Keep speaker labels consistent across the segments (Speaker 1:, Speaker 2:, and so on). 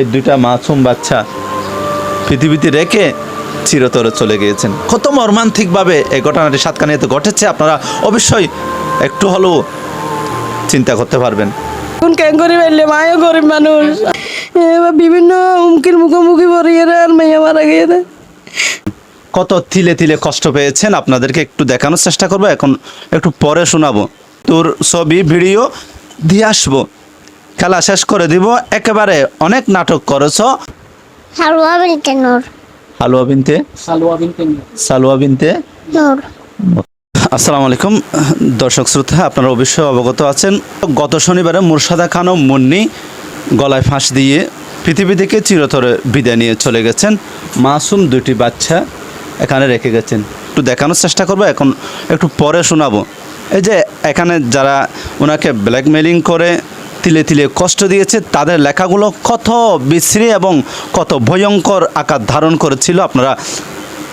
Speaker 1: এই দুইটা মাসুম বাচ্চা পৃথিবীতে রেখে চিরতরে চলে গিয়েছেন। কত মর্মান্তিকভাবে এই ঘটনাটি সাতকানিয়াতে ঘটেছে আপনারা অবশ্যই একটু হলেও চিন্তা করতে পারবেন।
Speaker 2: কেন মায়ও গরিব মানুষ। বিভিন্ন হুমকির মুখোমুখি পড়িয়ে আর মেয়ে মারা গিয়ে
Speaker 1: কত তিলে তিলে কষ্ট পেয়েছেন আপনাদেরকে একটু দেখানোর চেষ্টা করব। এখন একটু পরে শোনাবো। তোর ছবি ভিডিও দিয়ে আসব। খেলা শেষ করে দিব। একেবারে অনেক নাটক করেছ।
Speaker 3: হালুয়া বলতে নূর।
Speaker 1: হালুয়া বিনতে? সালুয়া বিনতে
Speaker 3: নূর।
Speaker 1: আসসালামু আলাইকুম। দর্শক শ্রোতা আপনারা অবশ্যই অবগত আছেন। গত শনিবারে মুর্শাদা খান ও মুন্নি গলায় ফাঁস দিয়ে পৃথিবী থেকে চিরতরে বিদায় নিয়ে চলে গেছেন। মাসুম দুটি বাচ্চা এখানে রেখে গেছেন। একটু দেখানোর চেষ্টা করব এখন একটু পরে শোনাবো। এই যে এখানে যারা ওনাকে ব্ল্যাকমেলিং করে তিলে তিলে কষ্ট দিয়েছে, তাদের লেখাগুলো কত বিশ্রী এবং কত ভয়ঙ্কর আকার ধারণ করেছিল। আপনারা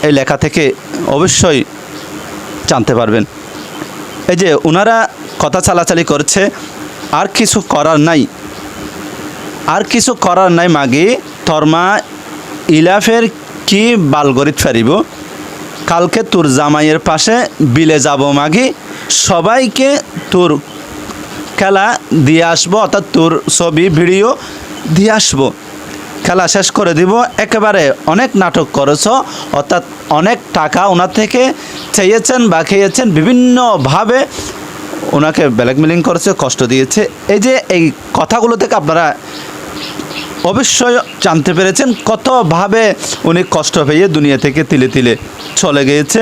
Speaker 1: এই লেখা থেকে অবশ্যই জানতে পারবেন। এই যে ওনারা কথা চালাচালি করছে, আর কিছু করার নাই। আর কিছু করার নাই মাগি তরমা ইলাফের কি বালগরিত ফেরিব? কালকে তোর জামাইয়ের পাশে বিলে যাব মাগি, সবাইকে তোর খেলা দিয়ে আসব, অর্থাৎ তোর ছবি, ভিডিও দিয়ে আসব। খেলা শেষ করে দিব, একেবারে অনেক নাটক করেছ, অর্থাৎ অনেক টাকা ওনার থেকে চেয়েছেন বা খেয়েছেন, বিভিন্নভাবে ওনাকে ব্ল্যাকমেলিং করেছে, কষ্ট দিয়েছে। এই যে এই কথাগুলো থেকে আপনারা অবশ্যই জানতে পেরেছেন কতভাবে উনি কষ্ট পেয়ে দুনিয়া থেকে তিলে তিলে চলে গিয়েছে।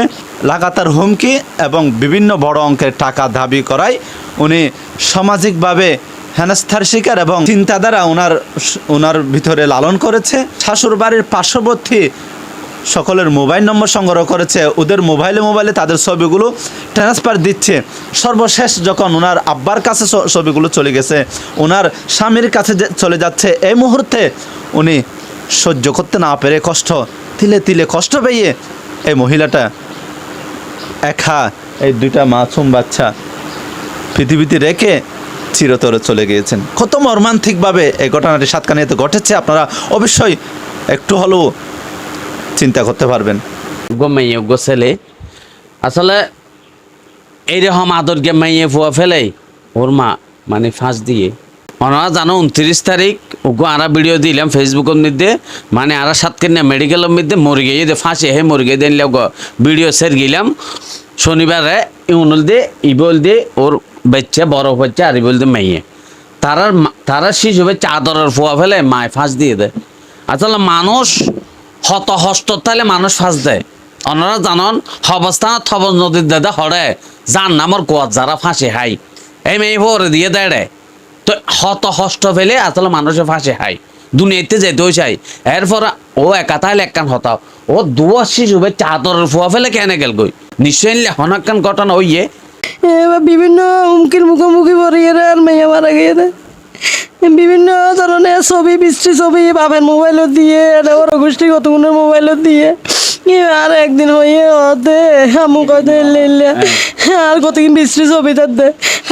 Speaker 1: লাগাতার হুমকি এবং বিভিন্ন বড় অঙ্কের টাকা দাবি করায় উনি সামাজিকভাবে হেনস্থার শিকার এবং চিন্তাধারা ওনার ওনার ভিতরে লালন করেছে। শাশুর বাড়ির পার্শ্ববর্তী সকলের মোবাইল নম্বর সংগ্রহ করেছে। ওদের মোবাইলে মোবাইলে তাদের ছবিগুলো ট্রান্সফার দিচ্ছে। সর্বশেষ যখন ওনার আব্বার কাছে ছবিগুলো চলে গেছে ওনার স্বামীর কাছে চলে যাচ্ছে, এই মুহূর্তে উনি সহ্য করতে না পেরে কষ্ট, তিলে তিলে কষ্ট পেয়ে এই মহিলাটা একা এই দুইটা মাসুম বাচ্চা পৃথিবীতে রেখে চিরতরে চলে গিয়েছেন। কত মর্মান্তিকভাবে এই ঘটনাটি সাতকানিয়াতে ঘটেছে, আপনারা অবশ্যই একটু হলেও চিন্তা করতে পারবেন।
Speaker 4: গো মেয়ে গো ছেলে, আসলে এইরকম আদর গে মেয়ে ফুয়া ফেলে, ওর মা মানে ফাঁস দিয়ে। ওনারা জানো, উনত্রিশ তারিখ ওগো আরা ভিডিও দিলাম ফেসবুকের মধ্যে। মানে আরা সাত কিনা মেডিকেলের মধ্যে মরে গিয়ে যে ফাঁসি হে মরে গিয়ে দিন গো ভিডিও সের গেলাম। শনিবারে ইউনুল দে, ইবল দে, ওর বাচ্চা, বড় হচ্ছে আর ইবল দে মেয়ে। তারার তারা শিশু বাচ্চা আদরের ফুয়া ফেলে, মায় ফাঁস দিয়ে দেয়। আসলে মানুষ হত হস্ত তাহলে মানুষ ফাঁস দেয়। ওনারা জানন অবস্থা থব নদীর দাদা হরে যার নামর কোয়াত যারা ফাঁসে হাই এই মেয়ে ভরে দিয়ে দেয়। তো হত হস্ত ফেলে আসলে মানুষে ফাঁসি হাই দুনিয়াতে যেতেও চাই এরপর ও একা তাহলে একখান হতাও। ও দুয়া শিশু চাদরের ফুয়া ফেলে কেন গেল গই নিশ্চয়ই হনাক্কান ঘটনা
Speaker 2: এবার বিভিন্ন হুমকির মুখোমুখি পড়িয়ে আর মেয়ে মারা গিয়ে বিভিন্ন ধরনের ছবি, বৃষ্টি ছবি, বাপের মোবাইলত দিয়ে ওর গোষ্ঠী কতগুলোর মোবাইলত দিয়ে। আর একদিন হয়ে ওতে আমু কত লিলে আর কতদিন বৃষ্টি ছবি তার দে।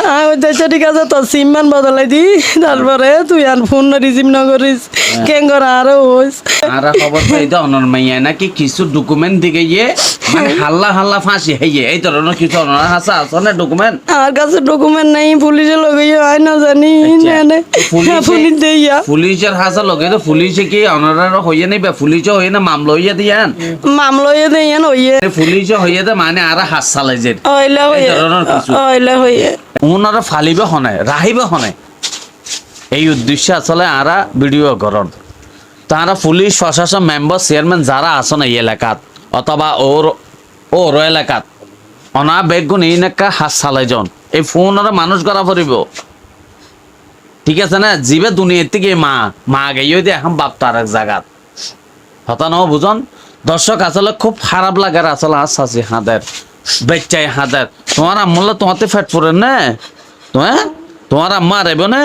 Speaker 2: আর ওইটা ঠিক আছে তোর সিমমান বদলাই দি। তারপরে তুই আর ফোন রিসিভ না করিস। কেন কর আরও হইস।
Speaker 4: আর খবর পাই তো অনর মাইয়া নাকি কিছু ডকুমেন্ট দিকে গিয়ে মানে হাল্লা হাল্লা ফাঁসি হইয়ে এই ধরনের কিছু অনর হাসা আছে না ডকুমেন্ট
Speaker 2: আমার কাছে ডকুমেন্ট নাই পুলিশে লগে হয় না জানি
Speaker 4: আচ্ছা,
Speaker 2: না
Speaker 4: পুলিশে-
Speaker 2: পুলিশ দেইয়া
Speaker 4: পুলিশের হাসা লগে তো পুলিশে কি অনারার হইয়ে নিবে পুলিশে হইয়ে না মামলা হইয়ে দিয়ান?
Speaker 2: মামলয়ে দেইয়ান হইয়ে।
Speaker 4: পুলিশে হইয়ে দে মানে আর হাস চালাই যে।
Speaker 2: অইলা হইয়ে। অইলা হইয়ে।
Speaker 4: ওনারা ফালিবে হনে রাহিবে হনে। এই উদ্দেশ্যে আসলে আরা ভিডিও করন তারা পুলিশ প্রশাসন মেম্বার চেয়ারম্যান যারা আছেন এই এলাকাত অথবা ওর ওর এলাকাত। অনা বেগুন এই নাকা হাস চালাই জন। এই ফোন মানুষ করা পড়িব ঠিক আছে না? জীবে দুনিয়ার থেকে মা মা গেইও দিয়ে এখন বাপ তার এক জায়গাত হতা ন বুঝন দর্শক, আসলে খুব খারাপ লাগার আসলে আসাছি হাঁদের, বেচাই হাঁদের। তোমার আম্মুল্লা তোমাতে ফেট পড়ে না। তোমার তোমার আম্মা আর আইব না।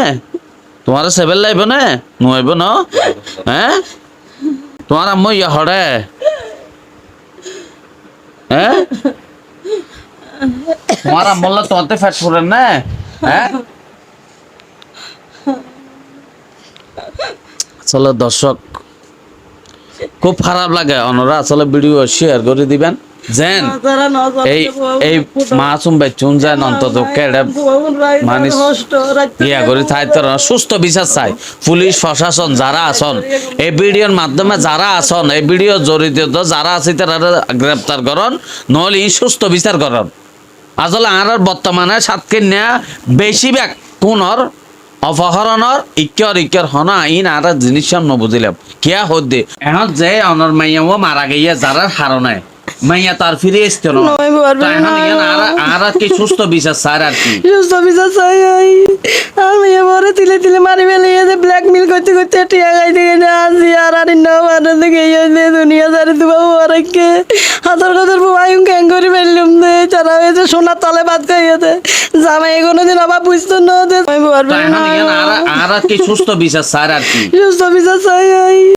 Speaker 4: তোমার সেবেল লাইব না। নুয়াইব ন। হ্যাঁ? তোমার আম্মু ইয়া হরে হ্যাঁ? তোমার তোমাতে পড়ে না। হ্যাঁ? আসলে দর্শক খুব খারাপ লাগে ওনারা আসলে ভিডিও শেয়ার করে দিবেন। যেন এই এই মাসুম বেচুন যেন অন্তত কেডে মানুষ ইয়া করে তাই সুস্থ বিচার চাই। পুলিশ প্রশাসন যারা আছেন এই ভিডিওর মাধ্যমে যারা আছেন এই ভিডিও জড়িত তো যারা আছে তারা গ্রেপ্তার করন নহলে সুস্থ বিচার করন। আসলে আর বর্তমানে সাতকে নেয়া বেশিরভাগ কোনর অপহরণর ইকর ইকর হন আইন আর জিনিস নবুঝিলাম কিয়া হদ্দে এখন যে অনর মাইয়াও মারা গিয়ে যারা হারণে মাইয়া তার ফিরে আসতে না। আর আর কি সুস্থ বিচার স্যার আর কি?
Speaker 2: সুস্থ বিচার আর মেয়ে তিলে তিলে মারি ফেলে গেছে ব্ল্যাকমেল করতে করতে টিয়া গাইতে গেছে আসি আর আর মানুষ দেখে গেছে দুনিয়া সারি দুবা ওরাকে হাতর হাতর বুয়াইম ক্যাং করে ফেললুম দে চারা হয়েছে সোনার তলে ভাত খাইয়েছে। জামাই কোনোদিন আবার বুঝতো না দে আমি
Speaker 4: আর আর কি সুস্থ বিচার স্যার আর কি?
Speaker 2: সুস্থ বিচার